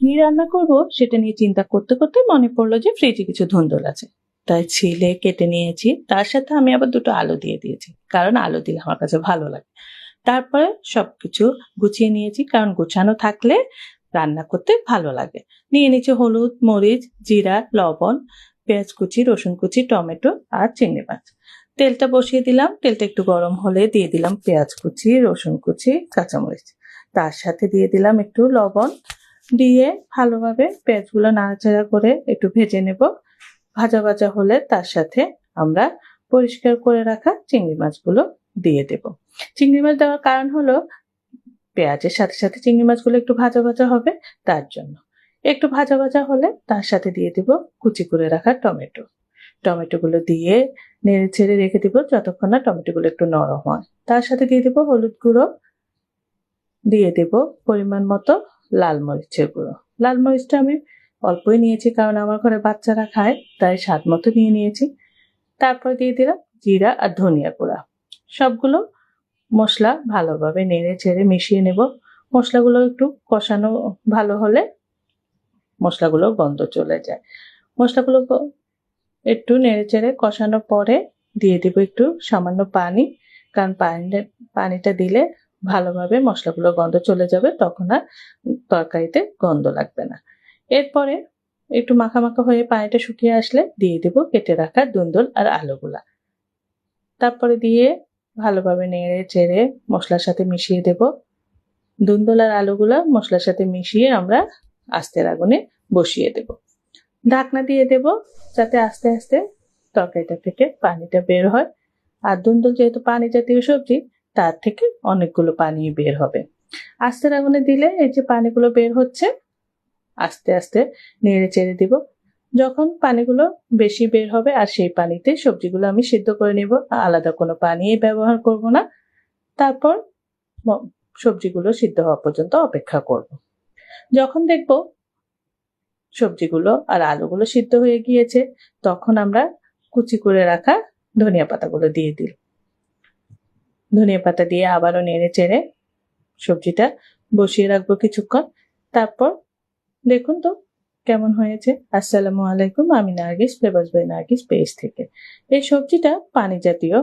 কি রান্না করব সেটা নিয়ে চিন্তা করতে করতে মনে পড়ল যে ফ্রিজে কিছু ধুন্দল আছে। তাই ছিলে কেটে নিয়েছি। তার সাথে আমি আবার দুটো আলু দিয়ে দিয়েছি, কারণ আলু দিলে আমার কাছে ভালো লাগে। তারপরে সবকিছু গুছিয়ে নিয়েছি, কারণ গুছানো থাকলে রান্না করতে ভালো লাগে। নিয়ে নিয়েছি হলুদ, মরিচ, জিরা, লবণ, পেঁয়াজ কুচি, রসুন কুচি, টমেটো আর চিংড়ি মাছ। তেলটা বসিয়ে দিলাম, তেলটা একটু গরম হলে দিয়ে দিলাম পেঁয়াজ কুচি, রসুন কুচি, কাঁচামরিচ। তার সাথে দিয়ে দিলাম একটু লবণ দিয়ে ভালোভাবে পেঁয়াজগুলো নাড়াচাড়া করে একটু ভেজে নেব। ভাজা ভাজা হলে তার সাথে আমরা পরিষ্কার করে রাখা চিংড়ি মাছগুলো দিয়ে দেব। চিংড়ি মাছ দেওয়ার কারণ হলো পেঁয়াজের সাথে সাথে চিংড়ি মাছগুলো একটু ভাজা ভাজা হবে তার জন্য। একটু ভাজা ভাজা হলে তার সাথে দিয়ে দিব কুচি করে রাখা টমেটো। টমেটোগুলো দিয়ে নেড়ে ছেড়ে রেখে দিব যতক্ষণ না টমেটোগুলো একটু নরম হয়। তার সাথে দিয়ে দিব হলুদ গুঁড়ো। দিয়ে দেব পরিমাণ মতো লাল মরিচের গুঁড়ো। লাল মরিচটা আমি অল্পই নিয়েছি কারণ আমার ঘরে বাচ্চারা খায়, তাই স্বাদ মতো নিয়ে নিয়েছি। তারপর দিয়ে দিলাম জিরা আর ধনিয়া গুঁড়া। সবগুলো মশলা ভালোভাবে নেড়ে ছেড়ে মিশিয়ে নেব। মশলাগুলো একটু কষানো ভালো হলে মশলাগুলো গন্ধ চলে যায়। মশলাগুলো একটু নেড়ে চেড়ে কষানোর পরে দিয়ে দেবো একটু সামান্য পানি, কারণ পানিটা পানিটা দিলে ভালোভাবে মশলাগুলো গন্ধ চলে যাবে, তখন আর তরকারিতে গন্ধ লাগবে না। এরপরে একটু মাখা মাখা হয়ে পানিটা শুকিয়ে আসলে দিয়ে দেবো কেটে রাখা দুন্দল আর আলুগুলা। তারপরে দিয়ে ভালোভাবে নেড়ে চেড়ে মশলার সাথে মিশিয়ে দেব। দুন্দল আর আলুগুলা মশলার সাথে মিশিয়ে আমরা আস্তের আগুনে বসিয়ে দেব। ঢাকনা দিয়ে দেব যাতে আস্তে আস্তে তরকারিটা থেকে পানিটা বের হয়। আর দুন্দল যেহেতু পানি জাতীয় সবজি তার থেকে অনেকগুলো পানি বের হবে। আস্তের আগুনে দিলে এই যে পানিগুলো বের হচ্ছে, আস্তে আস্তে নেড়ে চেড়ে দিব। যখন পানিগুলো বেশি বের হবে আর সেই পানিতে সবজিগুলো আমি সিদ্ধ করে নিব, আলাদা কোনো পানি ব্যবহার করব না। তারপর সবজিগুলো সিদ্ধ হওয়া পর্যন্ত অপেক্ষা করব। যখন দেখব সবজিগুলো আর আলুগুলো সিদ্ধ হয়ে গিয়েছে, তখন আমরা কুচি করে রাখা ধনিয়া পাতাগুলো দিয়ে দিই। ধনিয়া পাতা দিয়ে আবারও নেড়ে চেড়ে সবজিটা বসিয়ে রাখব কিছুক্ষণ। তারপর দেখুন তো কেমন হয়েছে। আসসালামু আলাইকুম, আমি Nargis, flavours by Nargis page থেকে। এই সবজিটা পানি জাতীয়।